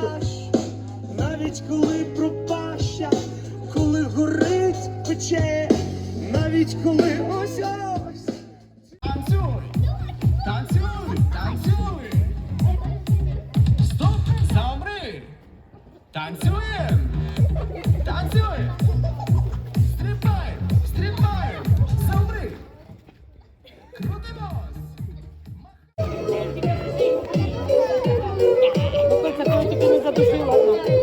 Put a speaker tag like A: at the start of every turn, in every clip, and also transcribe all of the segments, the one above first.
A: пляж, навіть коли пропаща, коли горить пече, навіть коли ось ось.
B: Танцюй! Танцюй! Танцюй! Стоп! Замри! Танцюєм!
C: Тільки не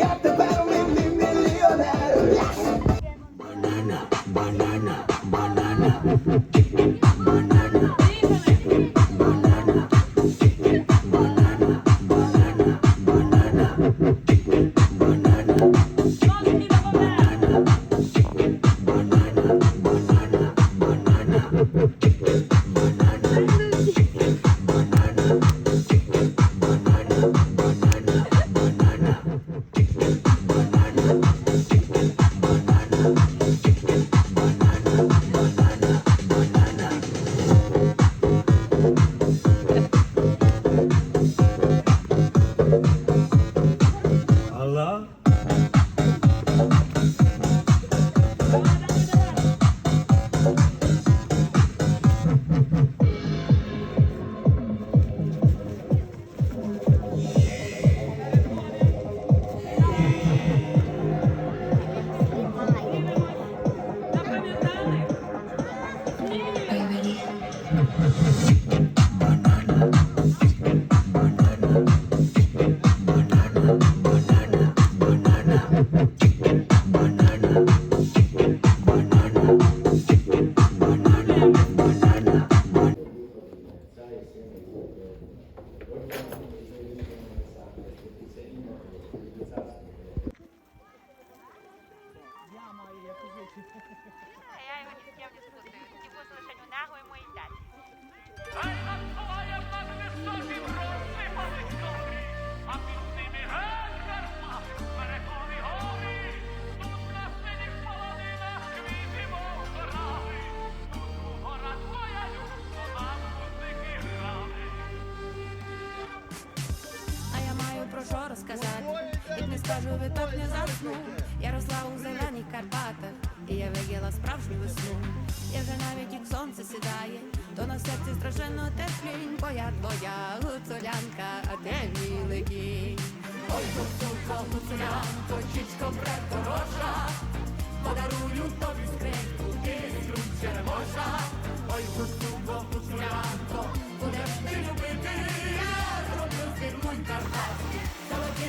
D: супер-пупер, я
E: справжню весну. Я вже навіть як сонце сідає, то на серці страшенно тепленько, я твоя гуцулянка, а де мій легінь? Ой, гуцулко, гуцулянко, чічко предорожа, подарую тобі скриньку, ти ключ черемоша. Ой, гуцулко, гуцулянко, будеш ти любити, я зроблю фірму Карпатські, золоті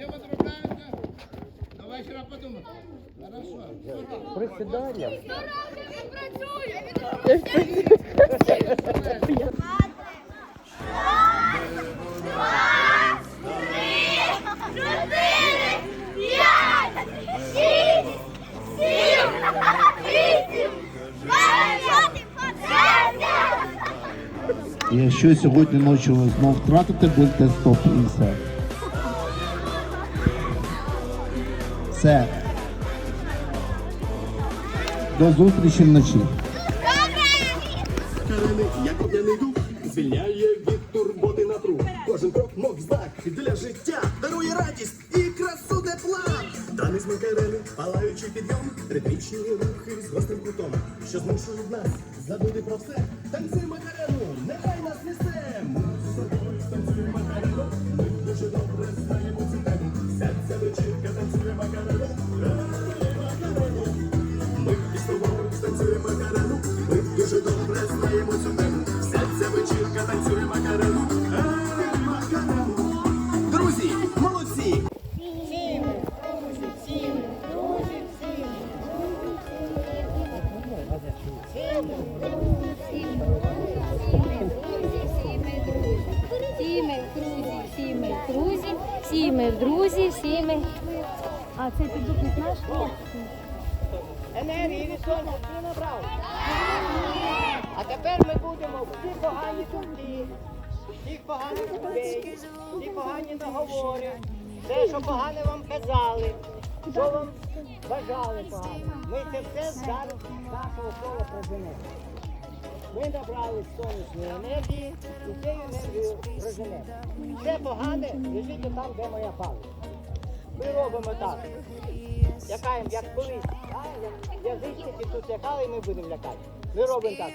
E: тремтіти.
B: Чем отправляемся? До вечера подумать. Хорошо.
A: Присідання.
F: Чотири, п'ять, шість, сім, вісім, дев'ять, десять.
G: Якщо сьогодні ночі ви знов втратите, будьте стоп і все. Все. До зустрічі вночі.
H: Карени, як огняний дух, звільняє від турботи напруг. Кожен крок мов знак для життя, дарує радість і красу тепла. Танець Макарени, палаючий підйом, ритмічні рухи з гострим кутом, що змушують нас забути про все. Танцюй Макарену, нехай нас несе. Танцює макарену. Ей, макарену. Друзі, молодці! Всі ми в крузі, всі ми в крузі, всі друзі,
I: всі. А цей піддупник наш?
F: А тепер ми будемо всі погані думки, всі погані думки, всі погані наговори, все, що погане вам казали, що вам бажали погано. Ми це все зараз нашого слова проженемо. Ми набрали сонячної енергії і цією енергією проженемо. Все погане лежить там, де моя палиця. Ми робимо так. Лякаємо, як колись. Язичники тут лякали, і ми будемо лякати. Ми робимо так.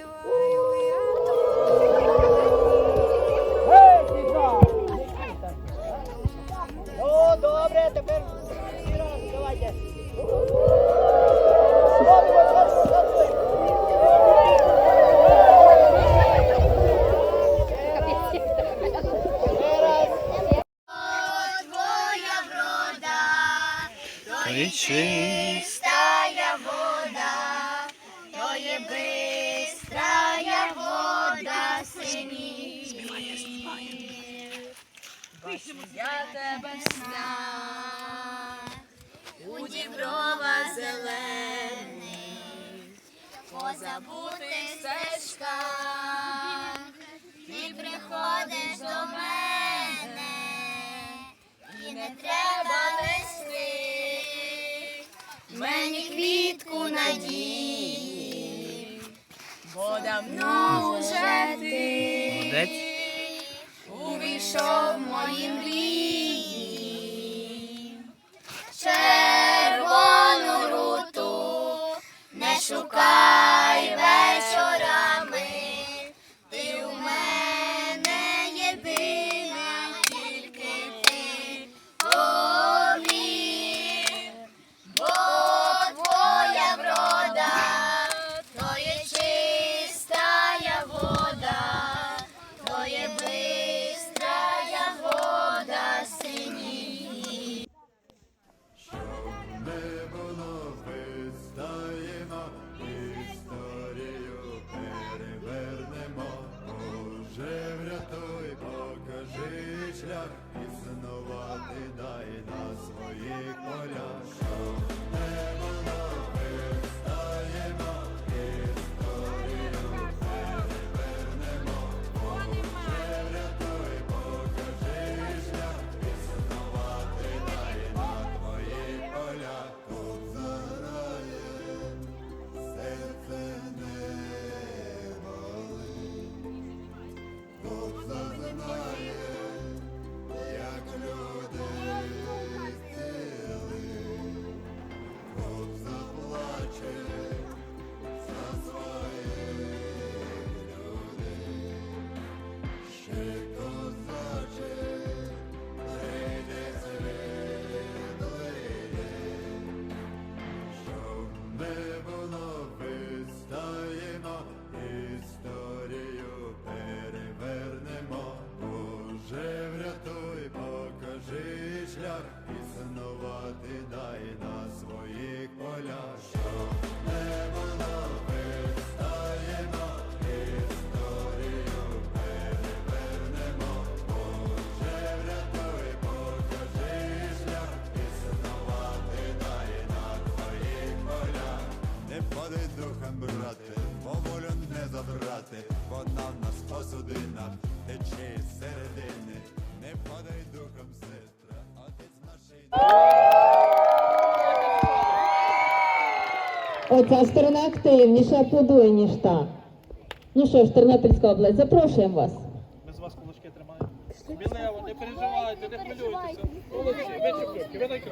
F: Гей, тихо!
H: Шлях, існувати дай на своїх полях. Щоб не було вистаємо, історію перевернемо. Боже, врятуй, покажи шлях, існувати дай на твоїх полях. Не падай духом, брате, поволю не забрати, вона в нас посудина, тече середини. Не падай духом.
F: Оця сторона активніше подує, ніж та. Ну що ж, Тернопільська область, запрошуємо вас.
A: Ми з вас кулачки тримаємо. Сміливо, не переживайте, не хвилюйтеся. Молодці, ви чемпіонки,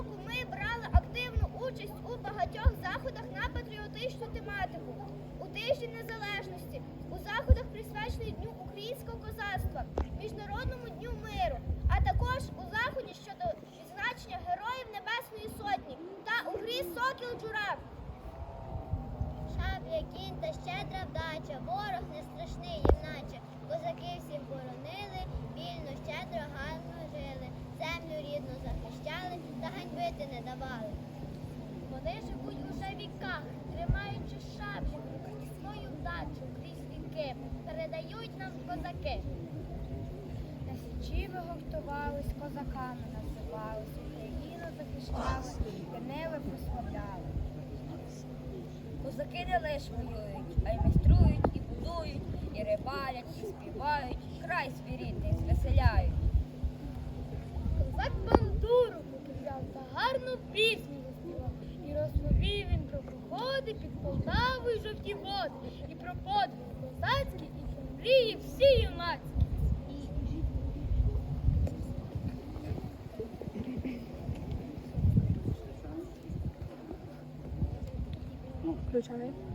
I: року ми брали активну участь у багатьох заходах на патріотичну тематику. У тижні незалежності, у заходах присвячених Дню українського козацтва, Міжнародному дню миру, свою крізь віки, передають нам козаки. На січі виготувались, козаками називались, Україну захищали, Кеневи прославляли. Козаки не лиш воюють, а й майструють, і будують, і рибалять, і співають, край свій рідний звеселяють. Козак бандуру покидав та гарну пісню. І він про походи під Полтавою жовті води, і про подвиг козацькі, і мрії всі юнацькі. Батьку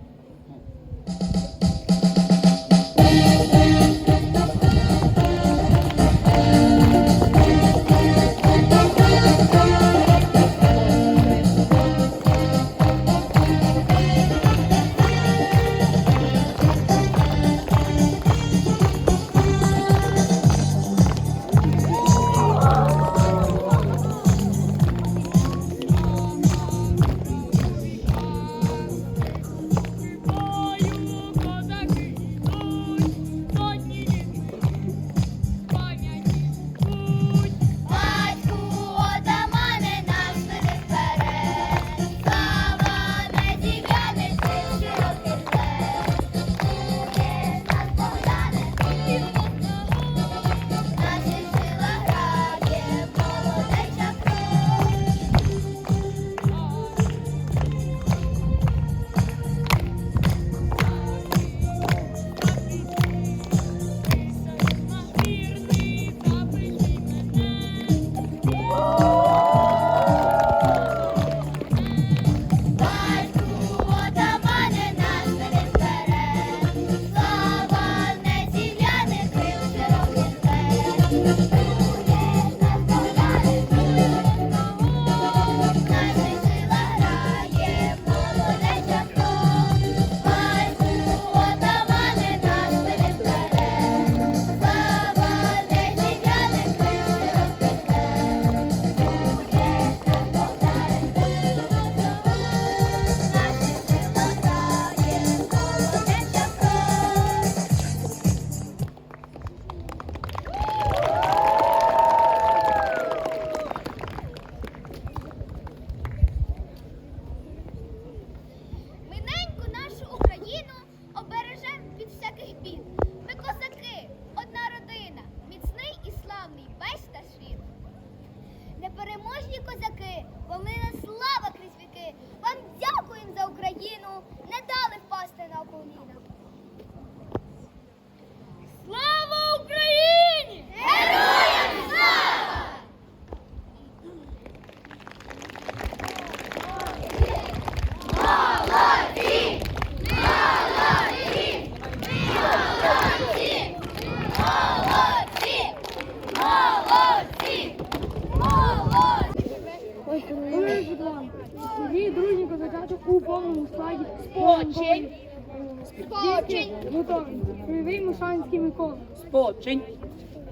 I: Спочинь.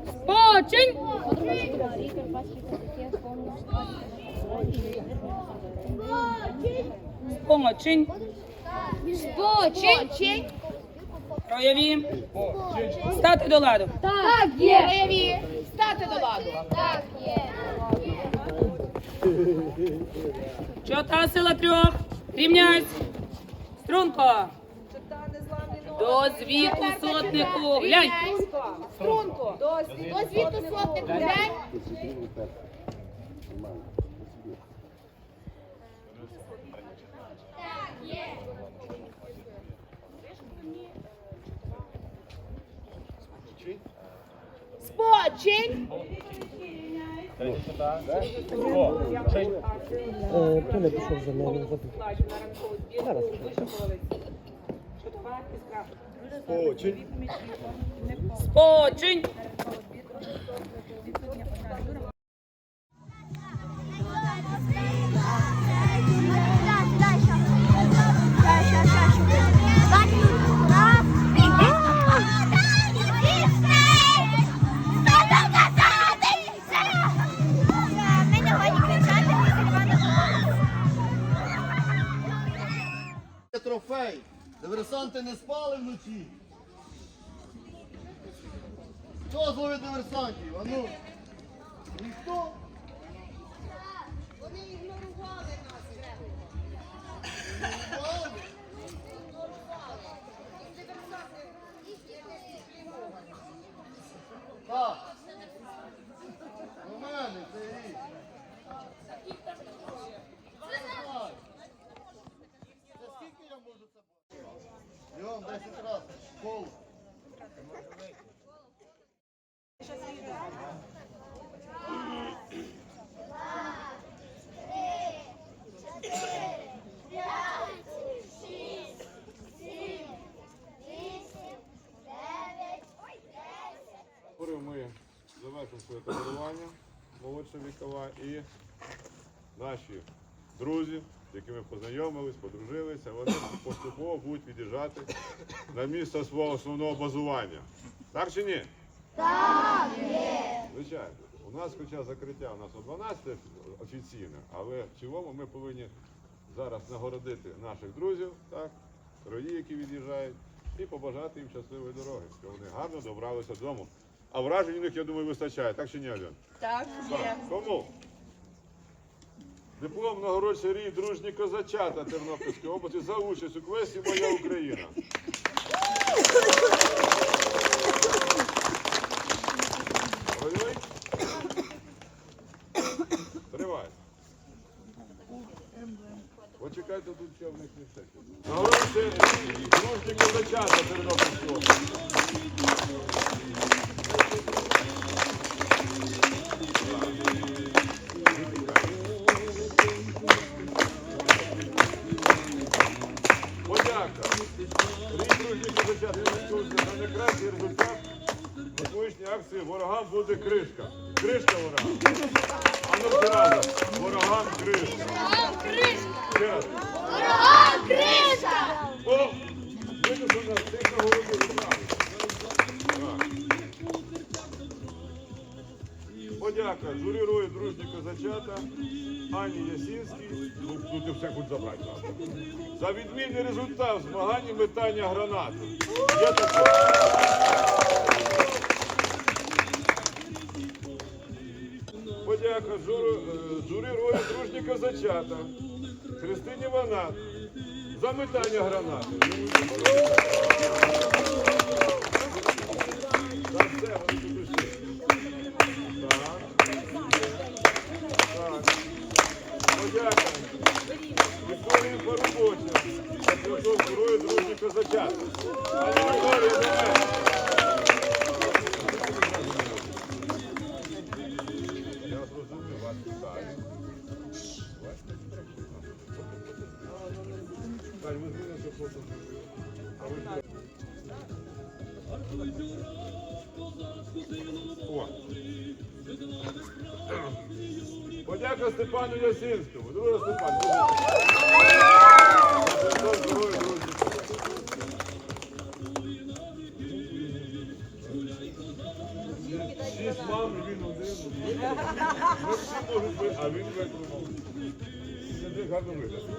I: Спочинь!
F: Помочинь.
I: Спочинь!
F: Прояві. Стати до ладу.
J: Так, є.
I: Бойові! Стати до ладу! Так є!
F: Чота сила трьох. Рівняйсь. Струнко. До звіту сотнику. Глянь.
I: Струнку! До звіту сотнику глянь! Спочинь!
F: Спочинь.
I: Дальше, Спочинь. Спочинь. Troféu!
H: Диверсанти не спали вночі. Хто зловить диверсантів? А ну? Ніхто?
I: Вони ігнорували нас.
H: Ігнорували? Так. У мене це річ. Давай. Це скільки я можу це бачити? Йом, 10 разів. Коло.
K: Скоро ми завершимо своє тренування молодша вікова і наші друзі, з якими познайомились, подружилися, вони поступово будуть від'їжджати на місце свого основного базування. Так чи ні? Так! Звичайно. У нас хоча закриття у нас о 12 офіційне, але в цілому ми повинні зараз нагородити наших друзів, так, рої, які від'їжджають, і побажати їм щасливої дороги, щоб вони гарно добралися додому. А вражень у них, я думаю, вистачає, так чи ні, Альон?
L: Так,
K: Так. Кому? Диплом нагородчий рій дружні козачата Тернопільської області за участь у квесті Моя Україна. Ой-ой. Тривай. Почекайте тут ще в них все. Нагородчий рій дружні козачата Тернопільської області. Кришка. Ворогам кришка! О! Видно, що. Подяка журірує дружні козачата Ані Ясінській, ну тут і все хоч забрати. За відмінний результат в змаганні метання гранати. Є таке. Подяка журу, е, журірує дружні козачата Христині Ванат за метання гранати. Шість мам, і він один. Ми всі можуть бути, а він виконав. Це гарно виглядає.